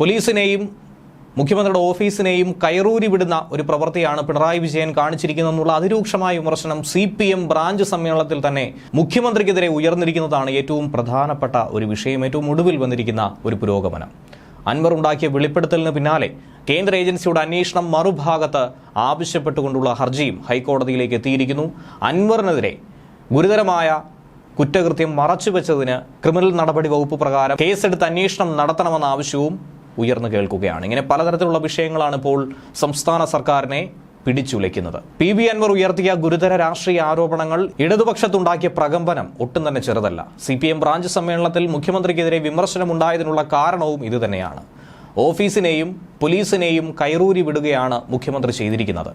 പോലീസിനെയും മുഖ്യമന്ത്രിയുടെ ഓഫീസിനെയും കയറൂരി വിടുന്ന ഒരു പ്രവൃത്തിയാണ് പിണറായി വിജയൻ കാണിച്ചിരിക്കുന്നതെന്നുള്ള അതിരൂക്ഷമായ വിമർശനം സി പി എം ബ്രാഞ്ച് സമ്മേളനത്തിൽ തന്നെ മുഖ്യമന്ത്രിക്കെതിരെ ഉയർന്നിരിക്കുന്നതാണ് ഏറ്റവും പ്രധാനപ്പെട്ട ഒരു വിഷയം ഏറ്റവും ഒടുവിൽ വന്നിരിക്കുന്ന ഒരു പുരോഗമനം. അൻവർ ഉണ്ടാക്കിയ വെളിപ്പെടുത്തലിന് പിന്നാലെ കേന്ദ്ര ഏജൻസിയുടെ അന്വേഷണം മറുഭാഗത്ത് ആവശ്യപ്പെട്ടുകൊണ്ടുള്ള ഹർജിയും ഹൈക്കോടതിയിലേക്ക് എത്തിയിരിക്കുന്നു. അൻവറിനെതിരെ ഗുരുതരമായ കുറ്റകൃത്യം മറച്ചുവെച്ചതിന് ക്രിമിനൽ നടപടി വകുപ്പ് പ്രകാരം കേസെടുത്ത് അന്വേഷണം നടത്തണമെന്ന ആവശ്യവും ഉയർന്നു കേൾക്കുകയാണ്. ഇങ്ങനെ പലതരത്തിലുള്ള വിഷയങ്ങളാണ് ഇപ്പോൾ സംസ്ഥാന സർക്കാരിനെ പിടിച്ചുലയ്ക്കുന്നത്. പി വി അൻവർ ഉയർത്തിയ ഗുരുതര രാഷ്ട്രീയ ആരോപണങ്ങൾ ഇടതുപക്ഷത്തുണ്ടാക്കിയ പ്രകമ്പനം ഒട്ടും തന്നെ ചെറുതല്ല. സി പി എം ബ്രാഞ്ച് സമ്മേളനത്തിൽ മുഖ്യമന്ത്രിക്കെതിരെ വിമർശനമുണ്ടായതിനുള്ള കാരണവും ഇതുതന്നെയാണ് ഓഫീസിനെയും പോലീസിനെയും കൈറൂരി വിടുകയാണ് മുഖ്യമന്ത്രി ചെയ്തിരിക്കുന്നത്.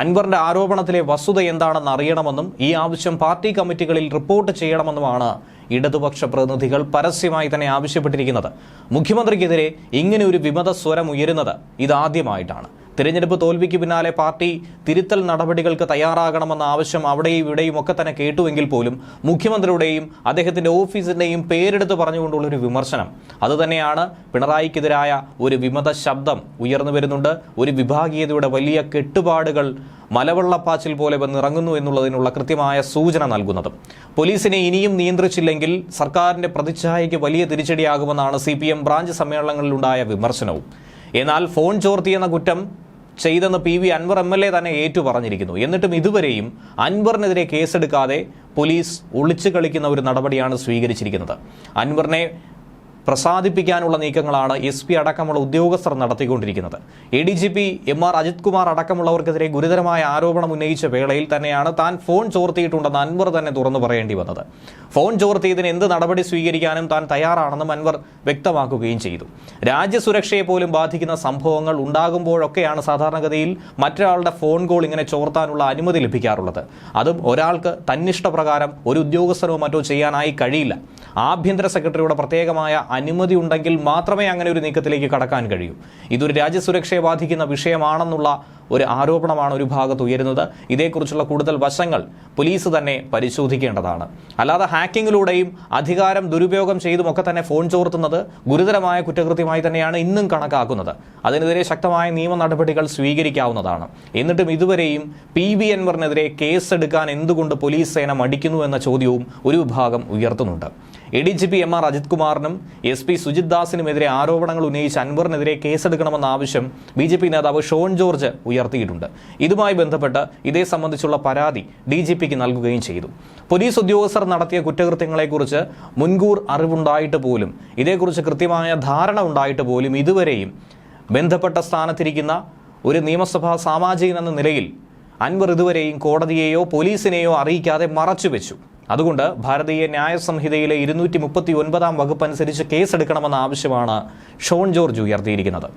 അൻവറിന്റെ ആരോപണത്തിലെ വസ്തുത എന്താണെന്ന് അറിയണമെന്നും ഈ ആവശ്യം പാർട്ടി കമ്മിറ്റികളിൽ റിപ്പോർട്ട് ചെയ്യണമെന്നുമാണ് ഇടതുപക്ഷ പ്രതിനിധികൾ പരസ്യമായി തന്നെ ആവശ്യപ്പെട്ടിരിക്കുന്നത്. മുഖ്യമന്ത്രിക്കെതിരെ ഇങ്ങനെ ഒരു വിമത സ്വരം ഉയരുന്നത് ഇതാദ്യമായിട്ടാണ്. തിരഞ്ഞെടുപ്പ് തോൽവിക്ക് പിന്നാലെ പാർട്ടി തിരുത്തൽ നടപടികൾക്ക് തയ്യാറാകണമെന്ന ആവശ്യം അവിടെയും ഇവിടെയും ഒക്കെ തന്നെ കേട്ടുവെങ്കിൽ പോലും മുഖ്യമന്ത്രിയുടെയും അദ്ദേഹത്തിന്റെ ഓഫീസിന്റെയും പേരെടുത്ത് പറഞ്ഞുകൊണ്ടുള്ളൊരു വിമർശനം. അതുതന്നെയാണ് പിണറായിക്കെതിരായ ഒരു വിമത ശബ്ദം ഉയർന്നു വരുന്നുണ്ട്. ഒരു വിഭാഗീയതയുടെ വലിയ കെട്ടുപാടുകൾ മലവെള്ളപ്പാച്ചിൽ പോലെ വന്നിറങ്ങുന്നു എന്നുള്ളതിനുള്ള കൃത്യമായ സൂചന നൽകുന്നതും. പോലീസിനെ ഇനിയും നിയന്ത്രിച്ചില്ലെങ്കിൽ സർക്കാരിന്റെ പ്രതിച്ഛായയ്ക്ക് വലിയ തിരിച്ചടിയാകുമെന്നാണ് സി പി എം ബ്രാഞ്ച് സമ്മേളനങ്ങളിലുണ്ടായ വിമർശനവും. എന്നാൽ ഫോൺ ചോർത്തിയെന്ന കുറ്റം ചെയ്തെന്ന് P V Anvar M L A തന്നെ ഏറ്റു പറഞ്ഞിരിക്കുന്നു എന്നിട്ടും ഇതുവരെയും അൻവറിനെതിരെ കേസെടുക്കാതെ പോലീസ് ഒളിച്ചു കളിക്കുന്ന ഒരു നടപടിയാണ് സ്വീകരിച്ചിരിക്കുന്നത്. അൻവറിനെ പ്രസാദിപ്പിക്കാനുള്ള നീക്കങ്ങളാണ് എസ് പി അടക്കമുള്ള ഉദ്യോഗസ്ഥർ നടത്തിക്കൊണ്ടിരിക്കുന്നത്. A D G P M R Ajith Kumar അടക്കമുള്ളവർക്കെതിരെ ഗുരുതരമായ ആരോപണം ഉന്നയിച്ച വേളയിൽ തന്നെയാണ് താൻ ഫോൺ ചോർത്തിയിട്ടുണ്ടെന്ന് അൻവർ തന്നെ തുറന്നു പറയേണ്ടി വന്നത്. ഫോൺ ചോർത്തിയതിന് എന്ത് നടപടി സ്വീകരിക്കാനും താൻ തയ്യാറാണെന്നും അൻവർ വ്യക്തമാക്കുകയും ചെയ്തു. രാജ്യസുരക്ഷയെ പോലും ബാധിക്കുന്ന സംഭവങ്ങൾ ഉണ്ടാകുമ്പോഴൊക്കെയാണ് സാധാരണഗതിയിൽ മറ്റൊരാളുടെ ഫോൺ കോൾ ഇങ്ങനെ ചോർത്താനുള്ള അനുമതി ലഭിക്കാറുള്ളത്. അതും ഒരാൾക്ക് തന്നിഷ്ടപ്രകാരം ഒരു ഉദ്യോഗസ്ഥനോ മറ്റോ ചെയ്യാനായി കഴിയില്ല. ആഭ്യന്തര സെക്രട്ടറിയുടെ പ്രത്യേകമായ അനുമതി ഉണ്ടെങ്കിൽ മാത്രമേ അങ്ങനെ ഒരു നീക്കത്തിലേക്ക് കടക്കാൻ കഴിയൂ. ഇതൊരു രാജ്യസുരക്ഷയെ ബാധിക്കുന്ന വിഷയമാണെന്നുള്ള ഒരു ആരോപണമാണ് ഒരു ഭാഗത്ത് ഉയരുന്നത്. ഇതേക്കുറിച്ചുള്ള കൂടുതൽ വശങ്ങൾ പോലീസ് തന്നെ പരിശോധിക്കേണ്ടതാണ്. അല്ലാതെ ഹാക്കിങ്ങിലൂടെയും അധികാരം ദുരുപയോഗം ചെയ്തുമൊക്കെ തന്നെ ഫോൺ ചോർത്തുന്നത് ഗുരുതരമായ കുറ്റകൃത്യമായി തന്നെയാണ് ഇന്നും കണക്കാക്കുന്നത്. അതിനെതിരെ ശക്തമായ നിയമ നടപടികൾ സ്വീകരിക്കാവുന്നതാണ്. എന്നിട്ടും ഇതുവരെയും പി ബി എൻവറിനെതിരെ കേസെടുക്കാൻ എന്തുകൊണ്ട് പോലീസ് സേന മടിക്കുന്നു എന്ന ചോദ്യവും ഒരു വിഭാഗം ഉയർത്തുന്നുണ്ട്. A D G P M R Ajith കുമാറിനും S P Sujith ദാസിനുമെതിരെ ആരോപണങ്ങൾ ഉന്നയിച്ച് അൻവറിനെതിരെ കേസെടുക്കണമെന്ന ആവശ്യം ബി ജെ പി നേതാവ് ഷോൺ ജോർജ് ഉയർത്തിയിട്ടുണ്ട്. ഇതുമായി ബന്ധപ്പെട്ട് ഇതേ സംബന്ധിച്ചുള്ള പരാതി ഡി ജി പിക്ക് നൽകുകയും ചെയ്തു. പോലീസ് ഉദ്യോഗസ്ഥർ നടത്തിയ കുറ്റകൃത്യങ്ങളെക്കുറിച്ച് മുൻകൂർ അറിവുണ്ടായിട്ട് പോലും ഇതേക്കുറിച്ച് കൃത്യമായ ധാരണ ഉണ്ടായിട്ട് പോലും ഇതുവരെയും ബന്ധപ്പെട്ട സ്ഥാനത്തിരിക്കുന്ന ഒരു നിയമസഭാ സാമാജികൻ എന്ന നിലയിൽ അൻവർ ഇതുവരെയും കോടതിയെയോ പോലീസിനെയോ അറിയിക്കാതെ മറച്ചുവെച്ചു അതുകൊണ്ട് ഭാരതീയ ന്യായ സംഹിതയിലെ ഇരുന്നൂറ്റി മുപ്പത്തി ഒൻപതാം വകുപ്പ് അനുസരിച്ച് കേസെടുക്കണമെന്ന ആവശ്യമാണ് ഷോൺ ജോർജ് ഉയർത്തിയിരിക്കുന്നത്.